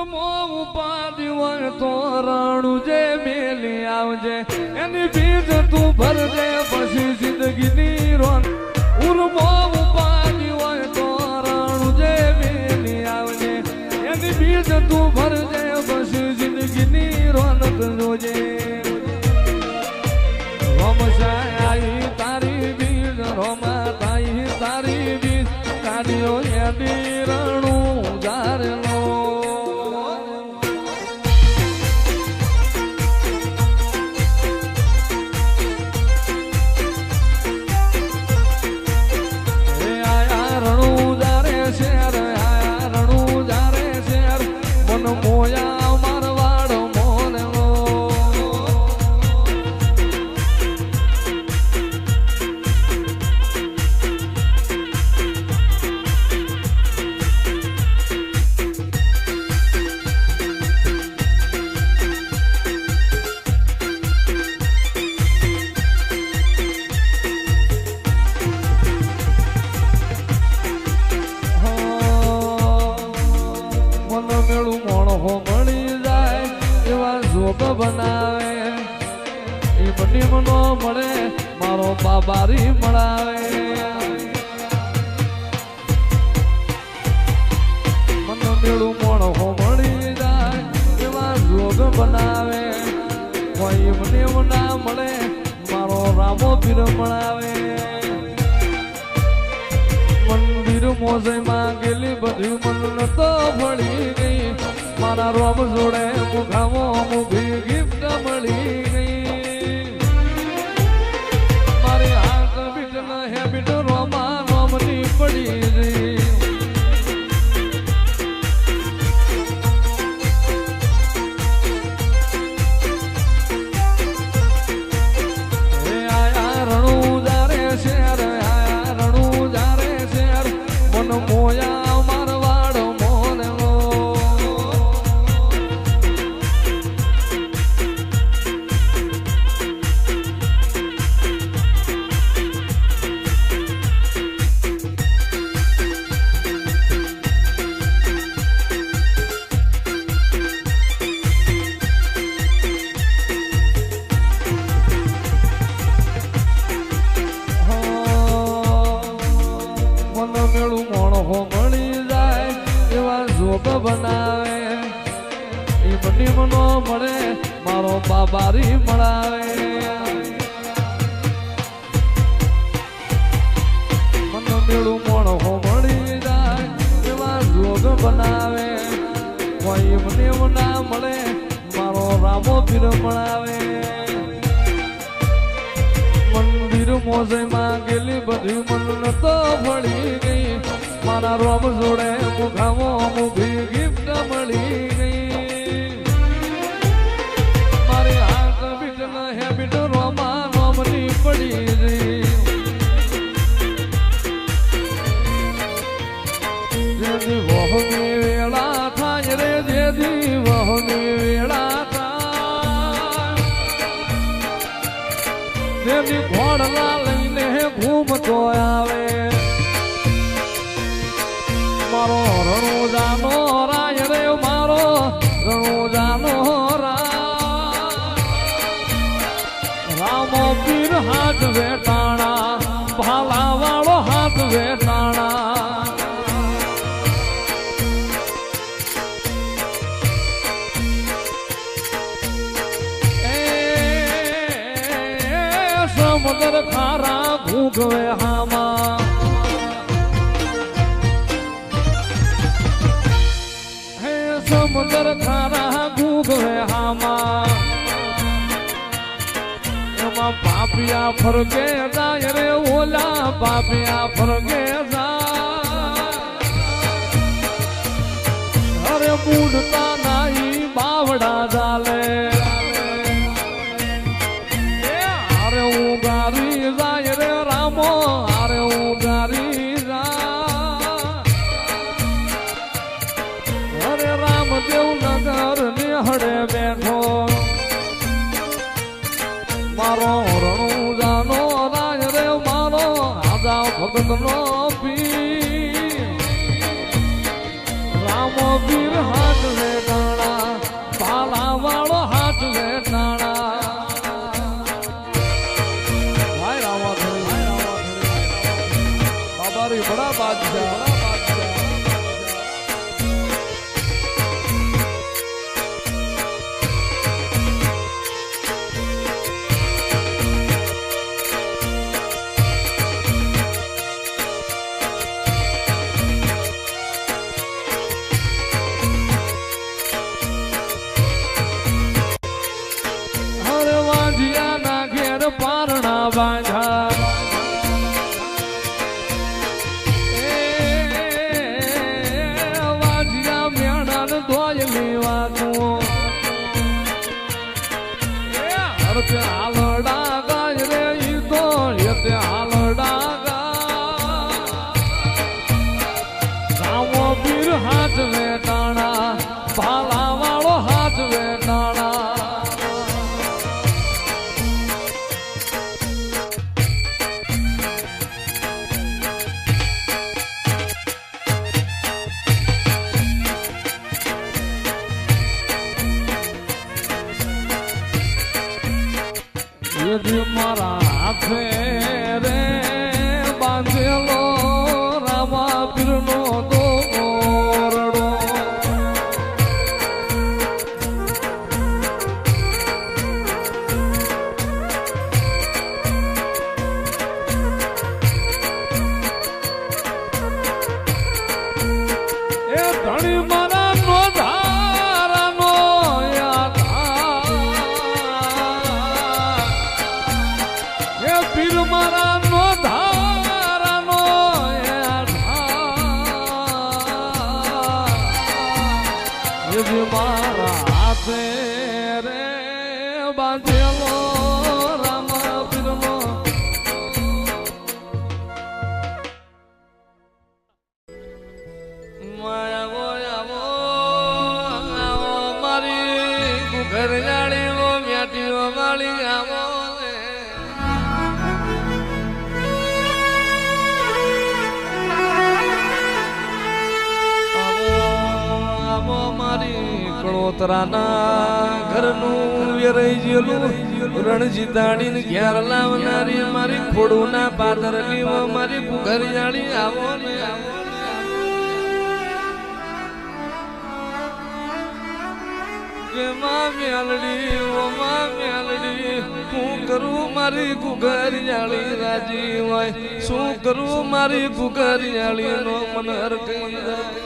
ઉર્મો ઉપાડી હોય તો રણું જે મેલી આવજે. એની બીજ તું ભરજે, પછી જિંદગીની રોન. ઉર્મો ઉપાડી હોય તો રણું જે મેલી આવજે. એની બીજ તું ભરજે, પછી જિંદગીની જોજે રોમશાઈ તારી બીજ રોમા તાઈ તારી બીજ. કાઢ્યો એની જોગ બનાવે. એ બની મનો મળે, મારો બાબારી મળાવે. મન મેળું હો મળી જાય, એવા જોગ બનાવે. કોઈ મને ના મળે, મારો રામો પીર મળાવે. મંદિર મોજમાં ગેલી બધું મન તો ભળી ગઈ. મારા રોમ જોડે કોઈ મને ના મળે, મારો રામો પીર મળાવે મંદિર મોજે માંગેલી બધી મન તો ભળી ગઈ. મારા રોમ જોડે મુખામો મુખી ગિફ્ટ મળી ગઈ. મારી હાથ બીટ ના હેબિટ રોમા રોમની પડી ગઈ. વેળા થાય જેથી વેળા રાય રે મારો રણુજાનો રાય રામો પીર હાથ વેટાણા ભાલા વાળો હાથ વેટાણા ભૂગવે હામાં. હે સમુદ્ર ખારા ભૂગવે હામાં. એમાં પાપિયા ફરગે જાય રે ઓલા પાપિયા ફરગે જાય. અરે બુડતા હડે બેઠો. મારો રણું જાનો રાજ રે, મારો રાજા ભગત નો પી રામ વીર હાથ લે ટાણા પાલા વાળો હાથ લે ટાણા. ભાઈ રામ બાબા રી બડા બાદ પારણા બાંધ પીરનો દોરડો એ ધણી મારા નો ધારાનો યાદ કળોતરાના ઘરનું વેરાઈ જેલું રણજીતાડીને ઘેર લાવનારી મારી ખોડુના પાદરની વો મારી ઘર જાળી આવો ને આવો. માં મેલડી, ઓ માં હું કરું મારી ગુગર જાળી રાજી શું કરું મારી ગુગર નો મનમાં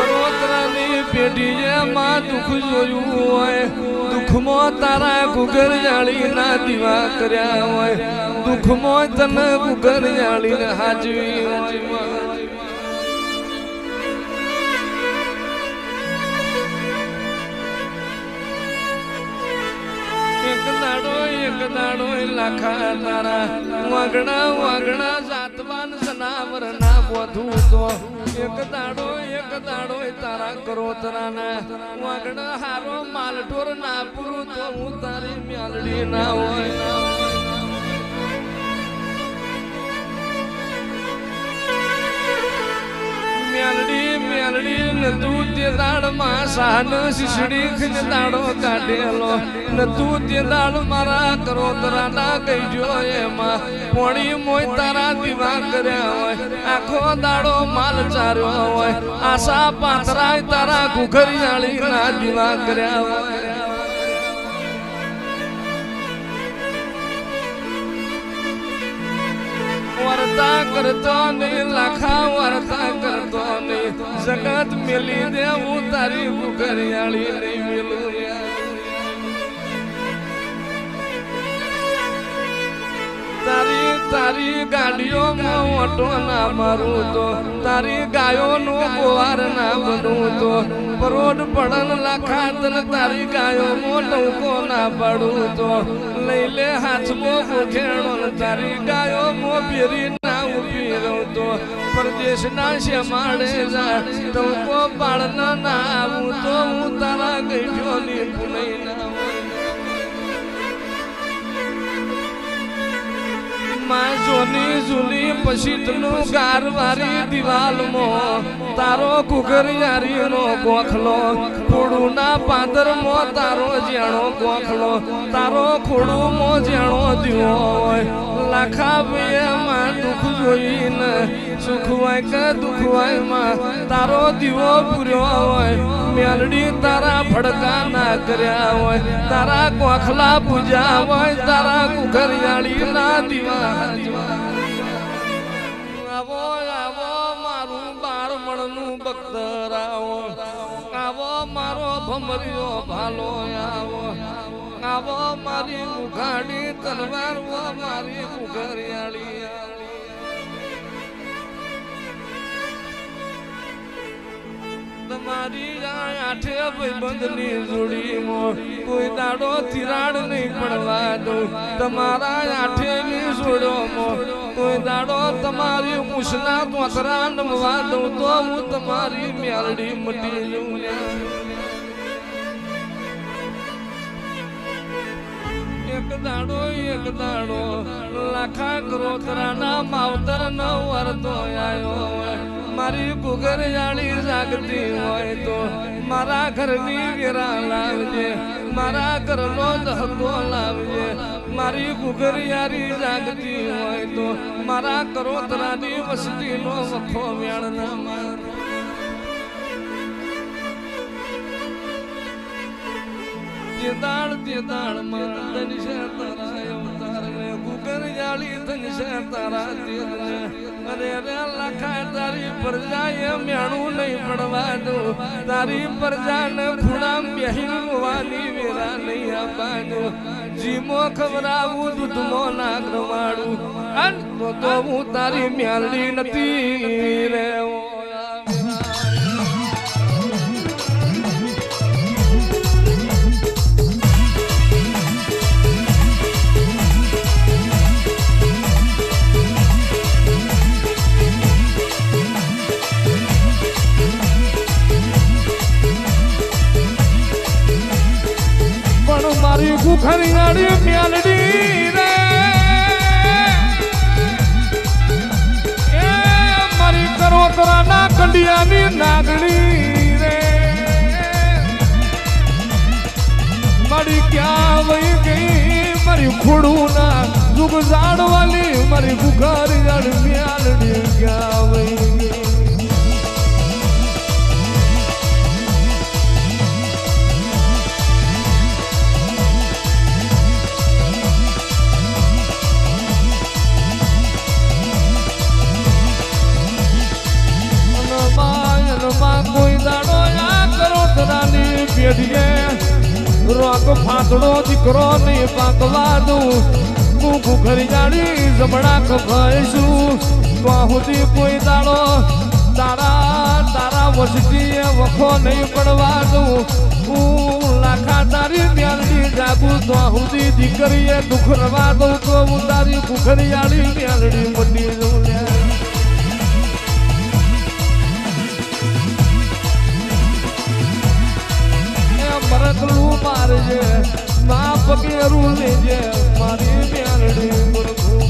કરોતરાની તારા ગુગર જાળી ના દીવા કર્યા હોય. દુઃખમાં તને ગુગર જાળીને એક દાડો એક દાડો લાખા તારા. વાગણા વાગણા સનાવર ના બોધું તો. એક દાડો એક દાડો તારા કરો તરાના હારો માલઢોર ના પૂરું તો હું તારી મ્યાલડી ના હોય. ના મેલડી ને તું તે દાડમાં સાન શીશડી ખીન દાડો કાઢેલો. ને તું તે દાડ મારા કરો તરાના કહીજો એમાં. પોણી મોય તારા દીવા કર્યા હોય. આખો દાડો માલ ચાર્યો હોય. આશા પાથરાય તારા ઘુઘરિયાળી ના દીવા કર્યા હોય. વર્તા કરતો નહીં, લાખા વાર્તા કરતો નહીં. જગત મેલી દેવું, તારી ભૂખરિયાળી નહીં મેલું. તારી તારી ગાડીઓમાં ઓટો ના મારું તો, તારી ગાયોનું ગોવાર ના બનવું તો. પરોડ પડન લાખા તને તારી ગાયોમાં ટવકો ના પાડું તો. લઈ લે હાથમાં ગોખેણો ને તારી ગાયોમાં ફેરી ના ઊભી તો પરદેશના શેમાડે જા ટવકો પાડન ના આવું તો હું તારા ગઈઠો ની પુનઈ ના માં જોની જૂની પછીતનું ગારવારી દિવાલમાં, તારો કુકરિયારીનો ગોખલો, ખોડુના પાદરમાં તારો જેણો ગોખલો, તારો ખોડુમાં જેણો દીવો હોય. લાખા માં દુઃખ જોઈને સુખ હોય કે દુઃખ હોયમાં તારો દીવો પૂર્યો હોય, મેલડી તારા ભડકા ના કર્યા હોય, તારા કોખલા પૂજા હોય, તારા કુખરિયાળી ના દીવા આવો આવો મારું બાળમણનું બખ્તર આવો મારો ભમરિયો ભાલો આવો. આવો મારી ઉઘાડી તલવાર, વો મારી મુખરિયાળી મારી આ આઠે ભાઈબંધની જોડીમાં કોઈ દાડો તિરાડ નહીં પડવા દઉં તમારા આઠેની જોડોમાં કોઈ દાડો તમારી મુસના તોતરા નમવા દઉં તો હું તમારી મેલડી મટી જઉં. એક દાડો એક દાડો. લાખા કરોતરાના માવતર ન વરતો આવ્યો મારી કુગર જાળી જાગતી હોય તો મારા ઘરની વેરા લાવજે. મારા ઘરનો ધંધો લાવજે. મારી કુગર યારી જાગતી હોય તો મારા કરોતરાની વસ્તીનો વખો વેણ ના માર. તે દાળ તે દાળમાં ધન છે તારા અવતાર ને કુકર જાળી ધન છે તારા ને અરે રે લખા તારી પ્રજા એ મેણું નહીં પડવા દો તારી પ્રજા ને ખૂણા બેહીન વાની વેરા નહીં આપવાનો. જીમો ખવડાવું દૂધમો ના ગરવાડું અન તો હું તારી મ્યાલડી નથી રે. ગાડી મ્યાલડી રે એ મારી કરોતરાના કંડિયાની નાગણી રે મારી ક્યાં વહી ગઈ મારી ખોડું ના જુગ જાડવાલી મારી ગુખરી ગાડી મ્યાલડી ક્યાં ફાંકડો દીકરો પાકવા દઉં હું ભૂખરી જાણી જમણા કભાઈશું બાહુથી કોઈ દાડો તારા તારા વસતી વખો નહીં પડવા દઉં હું લાખા તારી મ્યાલડી જાગું, તો સુધી દીકરીએ દુખરવા દઉં તો હું તારી ભૂખરી આડી મ્યાલડી મટી દઉં મરકલું મારજે મા પગેરું લેજે મારી મ્યાલડી ગુરગુ